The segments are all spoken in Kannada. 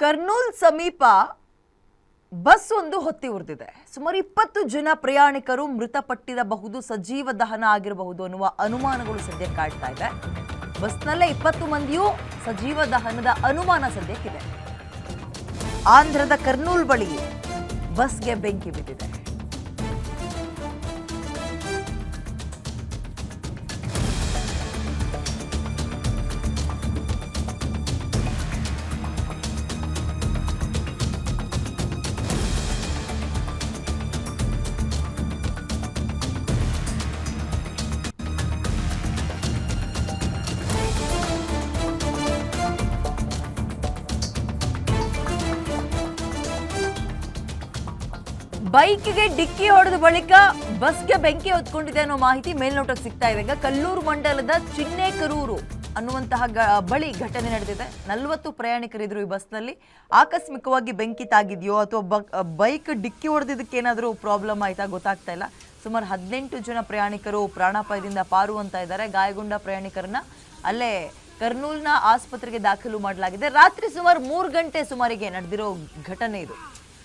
ಕರ್ನೂಲ್ ಸಮೀಪ ಬಸ್ ಒಂದು ಹೊತ್ತಿ ಉರಿದಿದೆ. ಸುಮಾರು ಇಪ್ಪತ್ತು ಜನ ಪ್ರಯಾಣಿಕರು ಮೃತಪಟ್ಟಿರಬಹುದು, ಸಜೀವ ದಹನ ಆಗಿರಬಹುದು ಅನ್ನುವ ಅನುಮಾನಗಳು ಸದ್ಯ ಕಾಡ್ತಾ ಇದೆ. ಬಸ್ನಲ್ಲೇ ಇಪ್ಪತ್ತು ಮಂದಿಯೂ ಸಜೀವ ದಹನದ ಅನುಮಾನ ಸದ್ಯಕ್ಕಿದೆ ಆಂಧ್ರದ ಕರ್ನೂಲ್ ಬಳಿ ಬಸ್ಗೆ ಬೆಂಕಿ ಬಿದ್ದಿದೆ. ಬೈಕ್ಗೆ ಡಿಕ್ಕಿ ಹೊಡೆದ ಬಳಿಕ ಬಸ್ಗೆ ಬೆಂಕಿ ಹೊತ್ಕೊಂಡಿದೆ ಅನ್ನೋ ಮಾಹಿತಿ ಮೇಲ್ನೋಟಕ್ಕೆ ಸಿಗ್ತಾ ಇದೆ. ಕಲ್ಲೂರು ಮಂಡಲದ ಚಿನ್ನೇಕರೂರು ಅನ್ನುವಂತಹ ಬಳಿ ಘಟನೆ ನಡೆದಿದೆ. ನಲವತ್ತು ಪ್ರಯಾಣಿಕರಿದ್ರು ಈ ಬಸ್ನಲ್ಲಿ. ಆಕಸ್ಮಿಕವಾಗಿ ಬೆಂಕಿ ತಾಗಿದೆಯೋ ಅಥವಾ ಬೈಕ್ ಡಿಕ್ಕಿ ಹೊಡೆದಿದ್ದಕ್ಕೆ ಏನಾದರೂ ಪ್ರಾಬ್ಲಮ್ ಆಯ್ತಾ ಗೊತ್ತಾಗ್ತಾ ಇಲ್ಲ. ಸುಮಾರು ಹದಿನೆಂಟು ಜನ ಪ್ರಯಾಣಿಕರು ಪ್ರಾಣಾಪಾಯದಿಂದ ಪಾರು ಅಂತ ಇದ್ದಾರೆ. ಗಾಯಗೊಂಡ ಪ್ರಯಾಣಿಕರನ್ನ ಅಲ್ಲೇ ಕರ್ನೂಲ್ನ ಆಸ್ಪತ್ರೆಗೆ ದಾಖಲು ಮಾಡಲಾಗಿದೆ. ರಾತ್ರಿ ಸುಮಾರು ಮೂರು ಗಂಟೆ ಸುಮಾರಿಗೆ ನಡೆದಿರೋ ಘಟನೆ ಇದು.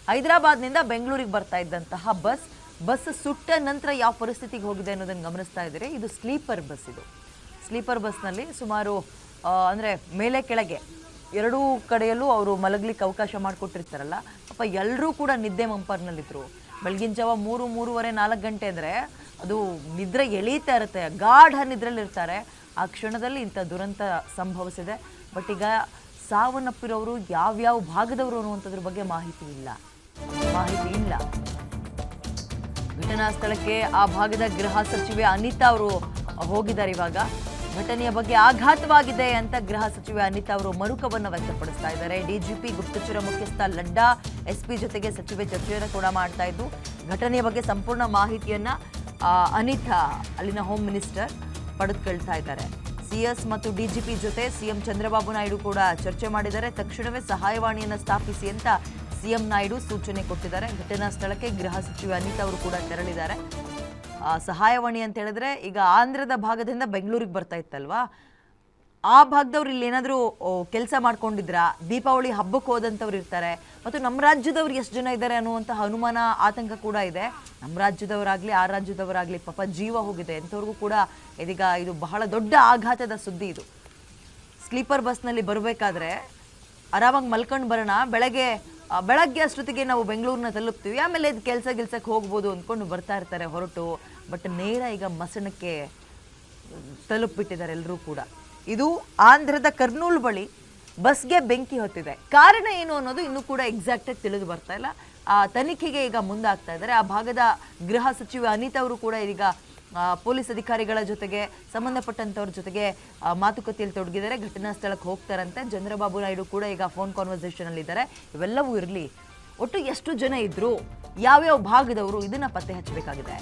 ಹೈದರಾಬಾದ್ನಿಂದ ಬೆಂಗಳೂರಿಗೆ ಬರ್ತಾ ಇದ್ದಂತಹ ಬಸ್ ಬಸ್ ಸುಟ್ಟ ನಂತರ ಯಾವ ಪರಿಸ್ಥಿತಿಗೆ ಹೋಗಿದೆ ಅನ್ನೋದನ್ನು ಗಮನಿಸ್ತಾ ಇದ್ದೀರಿ. ಇದು ಸ್ಲೀಪರ್ ಬಸ್ ಇದು. ಸ್ಲೀಪರ್ ಬಸ್ನಲ್ಲಿ ಸುಮಾರು ಅಂದರೆ ಮೇಲೆ ಕೆಳಗೆ ಎರಡೂ ಕಡೆಯಲ್ಲೂ ಅವರು ಮಲಗಲಿಕ್ಕೆ ಅವಕಾಶ ಮಾಡಿಕೊಟ್ಟಿರ್ತಾರಲ್ಲ ಪಾಪ ಎಲ್ಲರೂ ಕೂಡ ನಿದ್ದೆ ಮಂಪರ್ನಲ್ಲಿದ್ದರು ಬೆಳಗಿನ ಜಾವ ಮೂರು, ಮೂರುವರೆ, ನಾಲ್ಕು ಗಂಟೆ ಅಂದರೆ ಅದು ನಿದ್ರೆ ಎಳೀತಾ ಇರುತ್ತೆ, ಗಾಢ ನಿದ್ರೆಲಿರ್ತಾರೆ ಆ ಕ್ಷಣದಲ್ಲಿ ಇಂಥ ದುರಂತ ಸಂಭವಿಸಿದೆ. ಬಟ್ ಈಗ ಸಾವನ್ನಪ್ಪಿರೋರು, ಯಾವ್ಯಾವ ಭಾಗದವರು ಅನ್ನುವಂಥದ್ರ ಬಗ್ಗೆ ಮಾಹಿತಿ ಇಲ್ಲ. ಮಾಹಿತಿ ಇಲ್ಲ. ಘಟನಾ ಸ್ಥಳಕ್ಕೆ ಆ ಭಾಗದ ಗೃಹ ಸಚಿವೆ ಅನಿತಾ ಅವರು ಹೋಗಿದ್ದಾರೆ ಇವಾಗ. ಘಟನೆಯ ಬಗ್ಗೆ ಆಘಾತವಾಗಿದೆ ಅಂತ ಗೃಹ ಸಚಿವೆ ಅನಿತಾ ಅವರು ಮರುಕವನ್ನ ವ್ಯಕ್ತಪಡಿಸ್ತಾ ಇದ್ದಾರೆ. ಡಿಜಿಪಿ ಗುಪ್ತಚರ ಮುಖ್ಯಸ್ಥ ಲಡ್ಡಾ ಎಸ್ಪಿ ಜೊತೆಗೆ ಸಚಿವೆ ಚರ್ಚೆಯನ್ನು ಕೂಡ ಮಾಡ್ತಾ ಇದ್ದು, ಘಟನೆಯ ಬಗ್ಗೆ ಸಂಪೂರ್ಣ ಮಾಹಿತಿಯನ್ನ ಅನಿತಾ, ಅಲ್ಲಿನ ಹೋಮ್ ಮಿನಿಸ್ಟರ್ ಪಡೆದುಕೊಳ್ತಾ ಇದ್ದಾರೆ. ಸಿಎಸ್ ಮತ್ತು ಡಿಜಿಪಿ ಜೊತೆ ಸಿಎಂ ಚಂದ್ರಬಾಬು ನಾಯ್ಡು ಕೂಡ ಚರ್ಚೆ ಮಾಡಿದ್ದಾರೆ. ತಕ್ಷಣವೇ ಸಹಾಯವಾಣಿಯನ್ನು ಸ್ಥಾಪಿಸಿ ಅಂತ ಸಿಎಂ ನಾಯ್ಡು ಸೂಚನೆ ಕೊಟ್ಟಿದ್ದಾರೆ. ಘಟನಾ ಸ್ಥಳಕ್ಕೆ ಗೃಹ ಸಚಿವೆ ಅನಿತಾ ಅವರು ಕೂಡ ತೆರಳಿದ್ದಾರೆ. ಸಹಾಯವಾಣಿ ಅಂತ ಹೇಳಿದ್ರೆ ಈಗ ಆಂಧ್ರದ ಭಾಗದಿಂದ ಬೆಂಗಳೂರಿಗೆ ಬರ್ತಾ ಇತ್ತಲ್ವಾ? ಆ ಭಾಗದವ್ರು ಇಲ್ಲಿ ಏನಾದರೂ ಕೆಲಸ ಮಾಡ್ಕೊಂಡಿದ್ರಾ? ದೀಪಾವಳಿ ಹಬ್ಬಕ್ಕೆ ಹೋದಂಥವ್ರು ಇರ್ತಾರೆ. ಮತ್ತು ನಮ್ಮ ರಾಜ್ಯದವ್ರು ಎಷ್ಟು ಜನ ಇದ್ದಾರೆ ಅನ್ನುವಂಥ ಅನುಮಾನ, ಆತಂಕ ಕೂಡ ಇದೆ. ನಮ್ಮ ರಾಜ್ಯದವರಾಗಲಿ, ಆ ರಾಜ್ಯದವರಾಗಲಿ ಪಾಪ ಜೀವ ಹೋಗಿದೆ. ಎಂಥವ್ರಿಗೂ ಕೂಡ ಇದೀಗ ಇದು ಬಹಳ ದೊಡ್ಡ ಆಘಾತದ ಸುದ್ದಿ ಇದು. ಸ್ಲೀಪರ್ ಬಸ್ನಲ್ಲಿ ಬರಬೇಕಾದ್ರೆ ಆರಾಮಾಗಿ ಮಲ್ಕೊಂಡು ಬರೋಣ. ಬೆಳಗ್ಗೆ ಬೆಳಗ್ಗೆ ಅಷ್ಟೊತ್ತಿಗೆ ನಾವು ಬೆಂಗಳೂರನ್ನ ತಲುಪ್ತೀವಿ. ಆಮೇಲೆ ಇದು ಕೆಲಸ ಗಿಲ್ಸಕ್ಕೆ ಹೋಗ್ಬೋದು ಅಂದ್ಕೊಂಡು ಬರ್ತಾ ಇರ್ತಾರೆ ಹೊರಟು. ಬಟ್ ನೇರ ಈಗ ಮಸಣಕ್ಕೆ ತಲುಪಿಬಿಟ್ಟಿದ್ದಾರೆ ಎಲ್ಲರೂ ಕೂಡ. ಇದು ಆಂಧ್ರದ ಕರ್ನೂಲ್ ಬಳಿ ಬಸ್ಗೆ ಬೆಂಕಿ ಹೊತ್ತಿದೆ. ಕಾರಣ ಏನು ಅನ್ನೋದು ಇನ್ನೂ ಕೂಡ ಎಕ್ಸಾಕ್ಟಾಗಿ ತಿಳಿದು ಬರ್ತಾ ಇಲ್ಲ. ಆ, ತನಿಖೆಗೆ ಈಗ ಮುಂದಾಗ್ತಾ ಇದ್ದಾರೆ. ಆ ಭಾಗದ ಗೃಹ ಸಚಿವೆ ಅನಿತಾ ಅವರು ಕೂಡ ಈಗ ಪೊಲೀಸ್ ಅಧಿಕಾರಿಗಳ ಜೊತೆಗೆ ಸಂಬಂಧಪಟ್ಟಂಥವ್ರ ಜೊತೆಗೆ ಮಾತುಕತೆಯಲ್ಲಿ ತೊಡಗಿದ್ದಾರೆ. ಘಟನಾ ಸ್ಥಳಕ್ಕೆ ಹೋಗ್ತಾರಂತೆ. ಚಂದ್ರಬಾಬು ನಾಯ್ಡು ಕೂಡ ಈಗ ಫೋನ್ ಕಾನ್ವರ್ಸೇಷನ್ ಅಲ್ಲಿ ಇದ್ದಾರೆ. ಇವೆಲ್ಲವೂ ಇರಲಿ. ಒಟ್ಟು ಎಷ್ಟು ಜನ ಇದ್ರು? ಯಾವ್ಯಾವ ಭಾಗದವರು? ಇದನ್ನ ಪತ್ತೆ ಹಚ್ಚಬೇಕಾಗಿದೆ.